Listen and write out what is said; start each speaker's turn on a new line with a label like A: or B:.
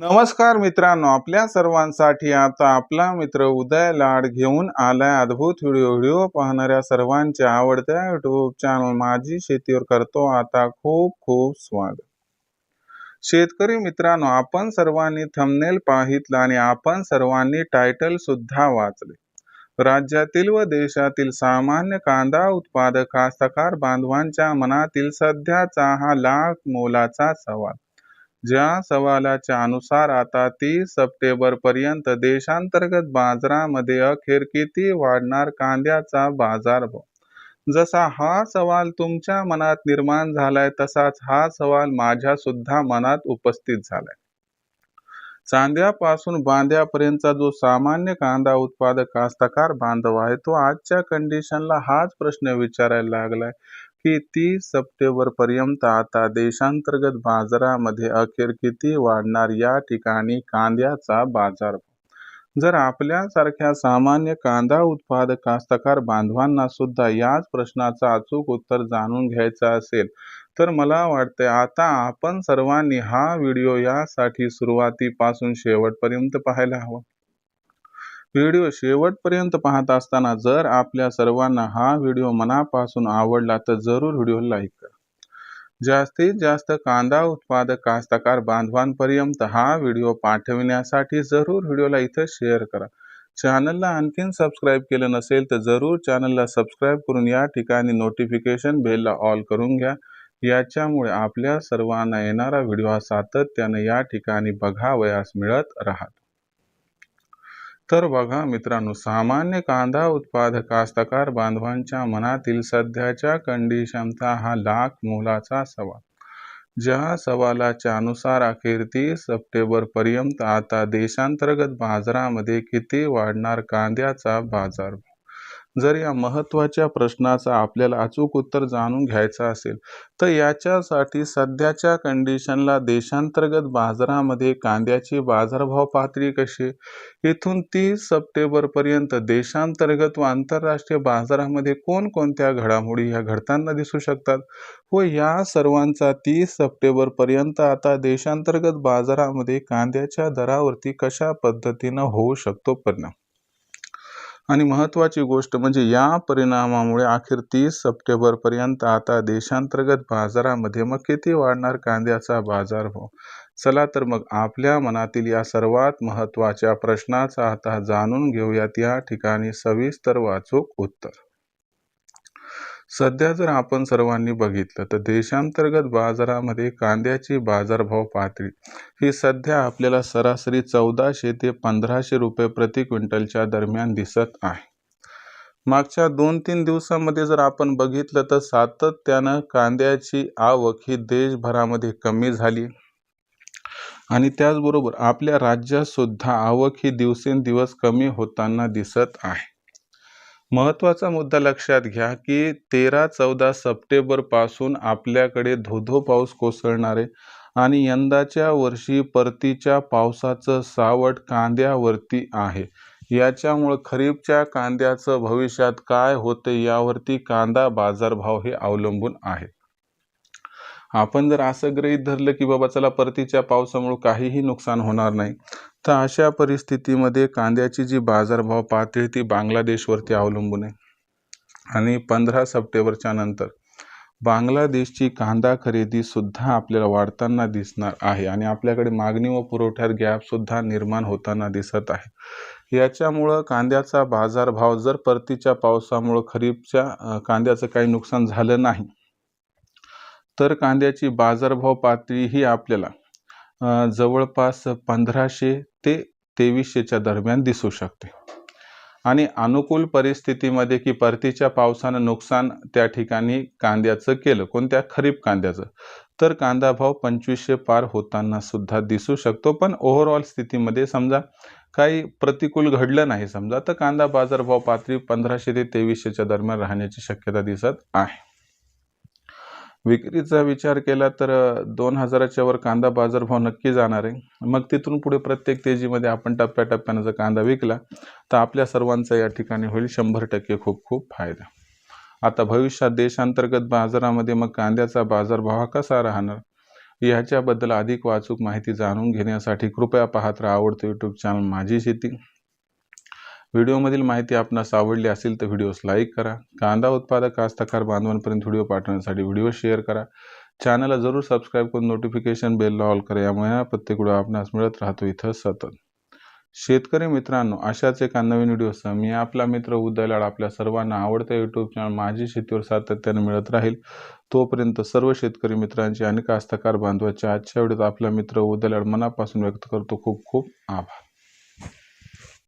A: नमस्कार मित्रांनो आपल्या सर्वांसाठी आता आपला मित्र उदय लाड घेऊन आलाय अद्भुत व्हिडिओ व्हिडिओ पाहणाऱ्या सर्वांच्या आवडत्या युट्यूब चॅनल माझी शेतीवर करतो आता खूप खूप स्वागत. शेतकरी मित्रांनो आपण सर्वांनी थंबनेल पाहितलं आणि आपण सर्वांनी टायटल सुद्धा वाचले. राज्यातील व देशातील सामान्य कांदा उत्पादक कास्तकार बांधवांच्या मनातील सध्याचा हा लाख मोलाचा सवाल. ज्या सवालाच्या अनुसार आता तीस सप्टेंबर पर्यंत देशांतर्गत बाजारामध्ये अखेर किती वाढणार कांद्याचा बाजारभाव जसा हा सवाल तुमच्या मनात निर्माण झालाय तसाच हा सवाल माझ्या सुद्धा मनात उपस्थित झालाय. चांद्यापासून बांद्यापर्यंतचा जो सामान्य कांदा उत्पादक कास्तकार बांधव आहे तो आजच्या कंडिशनला हाच प्रश्न विचारायला लागलाय. की तीस सप्टेंबर पर्यंत आता देशांतर्गत बाजारामध्ये अखेर किती वाढणार या ठिकाणी कांद्याचा बाजार. जर आपल्यासारख्या सामान्य कांदा उत्पादक कास्तकार बांधवांना सुद्धा याच प्रश्नाचं अचूक उत्तर जाणून घ्यायचं असेल तर मला वाटते आता आपण सर्वांनी हा व्हिडिओ यासाठी सुरुवातीपासून शेवटपर्यंत पाहायला हवा. व्हिडिओ शेवटपर्यंत पाहत असताना जर आपल्या सर्वांना हा व्हिडिओ मनापासून आवडला तर जरूर व्हिडिओ लाईक करा. जास्तीत जास्त कांदा उत्पादक कास्तकार बांधवांपर्यंत हा व्हिडिओ पाठविण्यासाठी जरूर व्हिडिओला इथं शेअर करा. चॅनलला आणखीन सबस्क्राईब केलं नसेल तर जरूर चॅनलला सबस्क्राईब करून या ठिकाणी नोटिफिकेशन बेलला ऑल करून घ्या. याच्यामुळे आपल्या सर्वांना येणारा व्हिडिओ हा सातत्याने या ठिकाणी बघावयास मिळत राहतो. तर बघा मित्रांनो सामान्य कांदा उत्पादक कास्तकार बांधवांच्या मनातील सध्याच्या कंडिशनचा हा लाख मोलाचा सवाल. ज्या सवालाच्या अनुसार अखेर तीस सप्टेंबर पर्यंत आता देशांतर्गत बाजारामध्ये किती वाढणार कांद्याचा बाजार जर या महत्त्वाच्या प्रश्नाचं आपल्याला अचूक उत्तर जाणून घ्यायचं असेल तर याच्यासाठी सध्याच्या कंडिशनला देशांतर्गत बाजारामध्ये कांद्याची बाजारभाव पातळी कशी इथून तीस सप्टेंबरपर्यंत देशांतर्गत व आंतरराष्ट्रीय बाजारामध्ये कोणकोणत्या घडामोडी ह्या घडताना दिसू शकतात? व या सर्वांचा तीस सप्टेंबरपर्यंत आता देशांतर्गत बाजारामध्ये कांद्याच्या दरावरती कशा पद्धतीनं होऊ शकतो परिणाम? आणि महत्त्वाची गोष्ट म्हणजे या परिणामामुळे अखेर तीस सप्टेंबरपर्यंत आता देशांतर्गत बाजारामध्ये मग किती वाढणार कांद्याचा बाजारभाव चला तर मग आपल्या मनातील या सर्वात महत्त्वाच्या प्रश्नाचा आता जाणून घेऊयात. या ठिकाणी सविस्तर वाचूक उत्तर. सध्या जर आपण सर्वांनी बघितलं तर देशांतर्गत बाजारामध्ये कांद्याची बाजारभाव पातळी ही सध्या आपल्याला सरासरी चौदाशे ते पंधराशे रुपये प्रति क्विंटलच्या दरम्यान दिसत आहे. मागच्या दोन तीन दिवसामध्ये जर आपण बघितलं तर सातत्यानं कांद्याची आवक ही देशभरामध्ये कमी झाली. आणि त्याचबरोबर आपल्या राज्यात सुद्धा आवक ही दिवसेंदिवस कमी होताना दिसत आहे. महत्त्वाचा मुद्दा लक्षात घ्या की तेरा चौदा सप्टेंबरपासून आपल्याकडे धोधो पाऊस कोसळणार आहे आणि यंदाच्या वर्षी परतीच्या पावसाचं सावट कांद्यावरती आहे. याच्यामुळं खरीपच्या कांद्याचं भविष्यात काय होते यावरती कांदा बाजारभाव हे अवलंबून आहे. आपण जर असं गृहीत धरलं की बाबा चला परतीच्या पावसामुळे काहीही नुकसान होणार नाही तर अशा परिस्थितीमध्ये कांद्याची जी बाजारभाव पातळी ती बांगलादेशवरती अवलंबून आहे. आणि पंधरा सप्टेंबरच्या नंतर बांगलादेशची कांदा खरेदीसुद्धा आपल्याला वाढताना दिसणार आहे आणि आपल्याकडे मागणी व पुरवठ्यात गॅपसुद्धा निर्माण होताना दिसत आहे. याच्यामुळं कांद्याचा बाजारभाव जर परतीच्या पावसामुळं खरीपच्या कांद्याचं काही नुकसान झालं नाही तर कांद्याची बाजारभाव पातळी ही आपल्याला जवळपास पंधराशे ते तेवीसशेच्या दरम्यान दिसू शकते. आणि अनुकूल परिस्थितीमध्ये की परतीच्या पावसानं नुकसान त्या ठिकाणी कांद्याचं केलं कोणत्या खरीप कांद्याचं तर कांदा भाव पंचवीसशे पार होताना सुद्धा दिसू शकतो. पण ओव्हरऑल स्थितीमध्ये समजा काही प्रतिकूल घडलं नाही समजा तर कांदा बाजारभाव पातळी पंधराशे ते तेवीसशेच्या दरम्यान राहण्याची शक्यता दिसत आहे. विक्रीचा विचार केला तर दोन हजाराच्या वर कांदा बाजारभाव नक्की जाणार आहे. मग तिथून पुढे प्रत्येक तेजीमध्ये आपण टप्प्याटप्प्यानं जर कांदा विकला तर आपल्या सर्वांचा या ठिकाणी होईल शंभर टक्के खूप खूप फायदा. आता भविष्यात देशांतर्गत बाजारामध्ये मग कांद्याचा बाजारभाव हा कसा राहणार? ह्याच्याबद्दल अधिक वाचूक माहिती जाणून घेण्यासाठी कृपया पाहत राहा आवडतं यूट्यूब चॅनल माझी शेती. व्हिडिओमधील माहिती आपणास आवडली असेल तर व्हिडिओस लाईक करा. कांदा उत्पादक कास्तकार बांधवांपर्यंत व्हिडिओ पाठवण्यासाठी व्हिडिओ शेअर करा. चॅनलला जरूर सबस्क्राईब करून नोटिफिकेशन बेल ऑल करा. यामुळे प्रत्येक व्हिडिओ आपणास मिळत राहतो इथं सतत. शेतकरी मित्रांनो अशाच एका नवीन व्हिडिओसह मी आपला मित्र उदयलाड आपल्या सर्वांना आवडत्या यूट्यूब चॅनल माझी शेतीवर सातत्याने मिळत राहील. तोपर्यंत सर्व शेतकरी मित्रांची आणि कास्तकार बांधवाच्या आजच्या व्हिडिओत आपला मित्र उदयलाड मनापासून व्यक्त करतो. खूप खूप आभार.